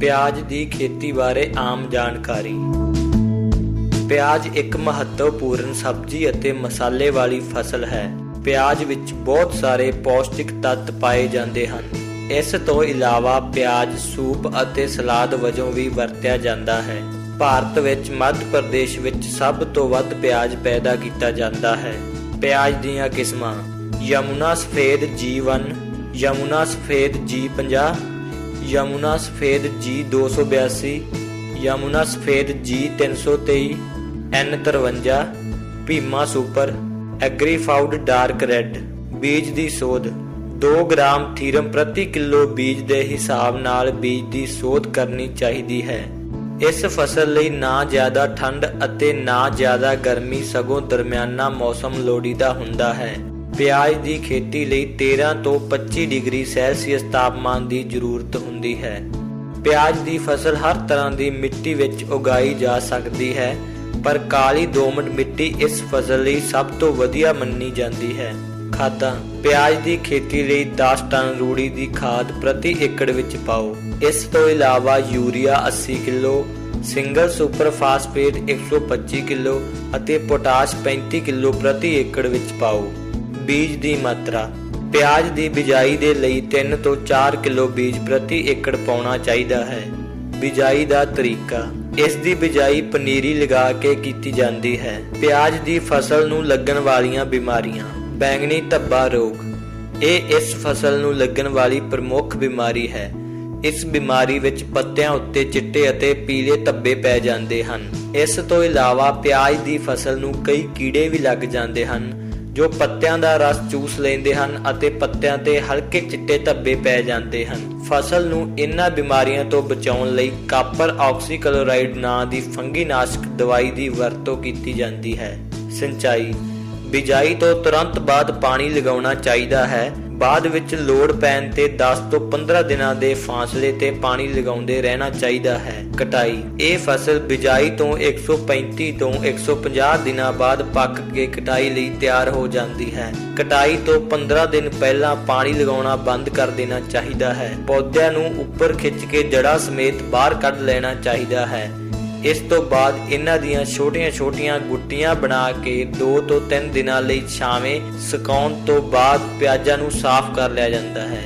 ਪਿਆਜ਼ ਦੀ ਖੇਤੀ ਬਾਰੇ ਆਮ ਜਾਣਕਾਰੀ। ਪਿਆਜ਼ ਇੱਕ ਮਹੱਤਵਪੂਰਨ ਸਬਜ਼ੀ ਅਤੇ ਮਸਾਲੇ ਵਾਲੀ ਫਸਲ ਹੈ। ਪਿਆਜ਼ ਵਿੱਚ ਬਹੁਤ ਸਾਰੇ ਪੌਸ਼ਟਿਕ ਤੱਤ ਪਾਏ ਜਾਂਦੇ ਹਨ। ਇਸ ਤੋਂ ਇਲਾਵਾ ਪਿਆਜ਼ ਸੂਪ ਅਤੇ ਸਲਾਦ ਵਜੋਂ ਵੀ ਵਰਤਿਆ ਜਾਂਦਾ ਹੈ। ਭਾਰਤ ਵਿੱਚ ਮੱਧ ਪ੍ਰਦੇਸ਼ ਵਿੱਚ ਸਭ ਤੋਂ ਵੱਧ ਪਿਆਜ਼ ਪੈਦਾ ਕੀਤਾ ਜਾਂਦਾ ਹੈ। ਪਿਆਜ਼ ਦੀਆਂ ਕਿਸਮਾਂ ਯਮੁਨਾ ਸਫੇਦ G1 ਯਮੁਨਾ ਸਫੇਦ G50 ਯਮੁਨਾ ਸਫੇਦ G282 ਯਮੁਨਾ ਸਫੇਦ G323 N53 Bhima super Agrifound dark red, ਬੀਜ ਦੀ ਸੋਧ 2 ਗ੍ਰਾਮ ਥੀਰਮ ਪ੍ਰਤੀ ਕਿਲੋ ਬੀਜ ਦੇ ਹਿਸਾਬ ਨਾਲ ਬੀਜ ਦੀ ਸੋਧ ਕਰਨੀ ਚਾਹੀਦੀ ਹੈ। ਇਸ ਫਸਲ ਲਈ ਨਾ ਜ਼ਿਆਦਾ ਠੰਡ ਅਤੇ ਨਾ ਜ਼ਿਆਦਾ ਗਰਮੀ ਸਗੋਂ ਦਰਮਿਆਨਾ ਮੌਸਮ ਲੋੜੀਦਾ ਹੁੰਦਾ ਹੈ। ਪਿਆਜ਼ ਦੀ ਖੇਤੀ ਲਈ 13 ਤੋਂ 25 ਡਿਗਰੀ ਸੈਲਸੀਅਸ ਤਾਪਮਾਨ ਦੀ ਜ਼ਰੂਰਤ ਹੁੰਦੀ ਹੈ। ਪਿਆਜ਼ ਦੀ ਫਸਲ ਹਰ ਤਰ੍ਹਾਂ ਦੀ ਮਿੱਟੀ ਵਿੱਚ ਉਗਾਈ ਜਾ ਸਕਦੀ ਹੈ, ਪਰ ਕਾਲੀ ਦੋਮਟ ਮਿੱਟੀ ਇਸ ਫਸਲ ਲਈ ਸਭ ਤੋਂ ਵਧੀਆ ਮੰਨੀ ਜਾਂਦੀ ਹੈ। ਖਾਦਾਂ, ਪਿਆਜ਼ ਦੀ ਖੇਤੀ ਲਈ 10 ਟਨ ਰੂੜੀ ਦੀ ਖਾਦ ਪ੍ਰਤੀ ਏਕੜ ਵਿੱਚ ਪਾਓ। ਇਸ ਤੋਂ ਇਲਾਵਾ urea 80 kilo, single super phosphate 125 kilo ਅਤੇ ਪੋਟਾਸ਼ 35 ਕਿਲੋ ਪ੍ਰਤੀ ਏਕੜ ਵਿੱਚ ਪਾਓ। ਬੀਜ ਦੀ ਮਾਤਰਾ। ਪਿਆਜ਼ ਦੀ ਬਿਜਾਈ ਦੇ ਲਈ 3 ਤੋਂ 4 ਕਿਲੋ ਬੀਜ ਪ੍ਰਤੀ ਏਕੜ ਪਾਉਣਾ ਚਾਹੀਦਾ ਹੈ। ਬਿਜਾਈ ਦਾ ਤਰੀਕਾ। ਇਸ ਦੀ ਬਿਜਾਈ ਪਨੀਰੀ ਲਗਾ ਕੇ ਕੀਤੀ ਜਾਂਦੀ ਹੈ। ਪਿਆਜ਼ ਦੀ ਫਸਲ ਨੂੰ ਲੱਗਣ ਵਾਲੀਆਂ ਬਿਮਾਰੀਆਂ। ਬੈਂਗਣੀ ਧੱਬਾ ਰੋਗ। ਇਹ ਇਸ ਫਸਲ ਨੂੰ ਲੱਗਣ ਵਾਲੀ ਪ੍ਰਮੁੱਖ ਬਿਮਾਰੀ ਹੈ। ਇਸ ਬਿਮਾਰੀ ਵਿੱਚ ਪੱਤਿਆਂ ਉੱਤੇ ਚਿੱਟੇ ਅਤੇ ਪੀਲੇ ਧੱਬੇ ਪੈ ਜਾਂਦੇ ਹਨ। ਇਸ ਤੋਂ ਇਲਾਵਾ ਪਿਆਜ਼ ਦੀ ਫਸਲ ਨੂੰ ਕਈ ਕੀੜੇ ਵੀ ਲੱਗ ਜਾਂਦੇ ਹਨ। ਜੋ ਪੱਤਿਆਂ ਦਾ ਰਸ ਚੂਸ ਲੈਂਦੇ ਹਨ ਅਤੇ ਪੱਤਿਆਂ ਤੇ ਹਲਕੇ ਚਿੱਟੇ ਧੱਬੇ ਪੈ ਜਾਂਦੇ ਹਨ। ਫਸਲ ਨੂੰ ਇਹਨਾਂ ਬਿਮਾਰੀਆਂ ਤੋਂ ਬਚਾਉਣ ਲਈ ਕਾਪਰ ਆਕਸੀਕਲੋਰਾਈਡ ਨਾਂ ਦੀ ਫੰਗੀਨਾਸ਼ਕ ਦਵਾਈ ਦੀ ਵਰਤੋਂ ਕੀਤੀ ਜਾਂਦੀ ਹੈ। ਸਿੰਚਾਈ ਬਿਜਾਈ ਤੋਂ ਤੁਰੰਤ ਬਾਅਦ ਪਾਣੀ ਲਗਾਉਣਾ ਚਾਹੀਦਾ ਹੈ। ਬਾਅਦ ਵਿੱਚ ਲੋੜ ਪੈਣ ਤੇ 10 ਤੋਂ 15 ਦਿਨਾਂ ਦੇ ਫਾਸਲੇ ਤੇ ਪਾਣੀ ਲਗਾਉਂਦੇ ਰਹਿਣਾ ਚਾਹੀਦਾ ਹੈ। ਕਟਾਈ। ਇਹ ਫਸਲ ਬਿਜਾਈ ਤੋਂ 135 ਤੋਂ 150 ਦਿਨਾਂ ਬਾਅਦ ਪੱਕ ਕੇ ਕਟਾਈ ਲਈ ਤਿਆਰ ਹੋ ਜਾਂਦੀ ਹੈ। ਕਟਾਈ ਤੋਂ 15 ਦਿਨ ਪਹਿਲਾਂ ਪਾਣੀ ਲਗਾਉਣਾ ਬੰਦ ਕਰ ਦੇਣਾ ਚਾਹੀਦਾ ਹੈ। ਪੌਦਿਆਂ ਨੂੰ ਉੱਪਰ ਖਿੱਚ ਕੇ ਜੜ੍ਹਾਂ ਸਮੇਤ ਬਾਹਰ ਕੱਢ ਲੈਣਾ ਚਾਹੀਦਾ ਹੈ। ਇਸ ਤੋਂ ਬਾਅਦ ਇਹਨਾਂ ਦੀਆਂ ਛੋਟੀਆਂ-ਛੋਟੀਆਂ ਗੁੱਟੀਆਂ ਬਣਾ ਕੇ 2 ਤੋਂ 3 ਦਿਨਾਂ ਲਈ ਛਾਵੇਂ ਸੁਕਾਉਣ ਤੋਂ ਬਾਅਦ ਪਿਆਜ਼ਾਂ ਨੂੰ ਸਾਫ਼ ਕਰ ਲਿਆ ਜਾਂਦਾ ਹੈ।